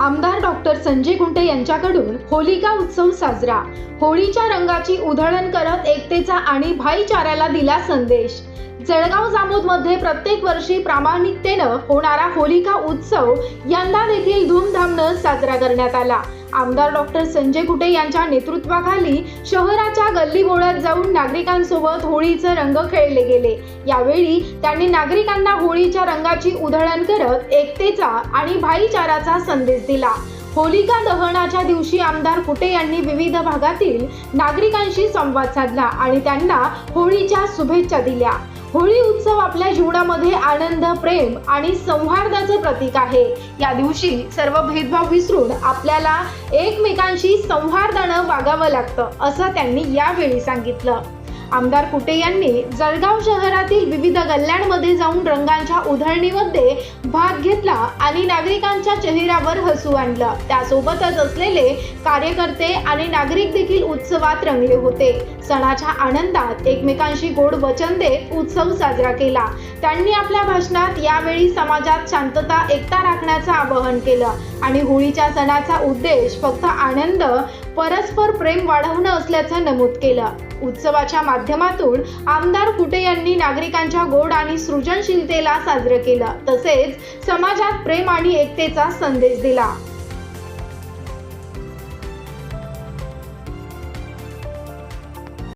आमदार डॉक्टर संजय गुंटे यांच्याकडून होलिका उत्सव साजरा. होळीच्या रंगाची उधळण करत एकतेचा आणि भाईचाऱ्याला दिला संदेश. जळगाव जामोदमध्ये प्रत्येक वर्षी प्रामाणिकतेनं होणारा होलिका उत्सव यंदा देखील धूमधामनं साजरा करण्यात आला. आमदार डॉक्टर संजय कुटे यांच्या नेतृत्वाखाली शहराच्या गल्लीबोळात जाऊन नागरिकांसोबत होळीचे रंग खेळले गेले. यावेळी त्यांनी नागरिकांना होळीच्या रंगाची उधळण करत एकतेचा आणि भाईचाराचा संदेश दिला. होलिका दहनाच्या दिवशी आमदार कुटे यांनी विविध भागातील नागरिकांशी संवाद साधला आणि त्यांना होळीच्या शुभेच्छा दिल्या. होळी उत्सव आपल्या जीवनामध्ये आनंद प्रेम आणि सौहार्दाचे प्रतीक आहे. या दिवशी सर्व भेदभाव विसरून आपल्याला एकमेकांशी संहार्दानं वागावं लागतं असं त्यांनी यावेळी सांगितलं. आमदार कुटे यांनी जळगाव शहरातील विविध गल्ल्यांमध्ये जाऊन रंगांच्या उधळणीमध्ये भाग घेतला आणि नागरिकांच्या चेहऱ्यावर हसू आणलं. त्यासोबतच असलेले कार्यकर्ते आणि नागरिक देखील उत्सवात रंगले होते. सणाच्या आनंदात एकमेकांशी गोड वचन देत उत्सव साजरा केला. त्यांनी आपल्या भाषणात यावेळी समाजात शांतता एकता राखण्याचं आवाहन केलं. आणि होळीच्या सणाचा उद्देश फक्त आनंद परस्पर प्रेम वाढवणं असल्याचं नमूद केलं. उत्सवाच्या माध्यमातून आमदार कुटे यांनी नागरिकांच्या गोड आणि सृजनशीलतेला साजरं केलं. तसेच समाजात प्रेम आणि एकतेचा संदेश दिला.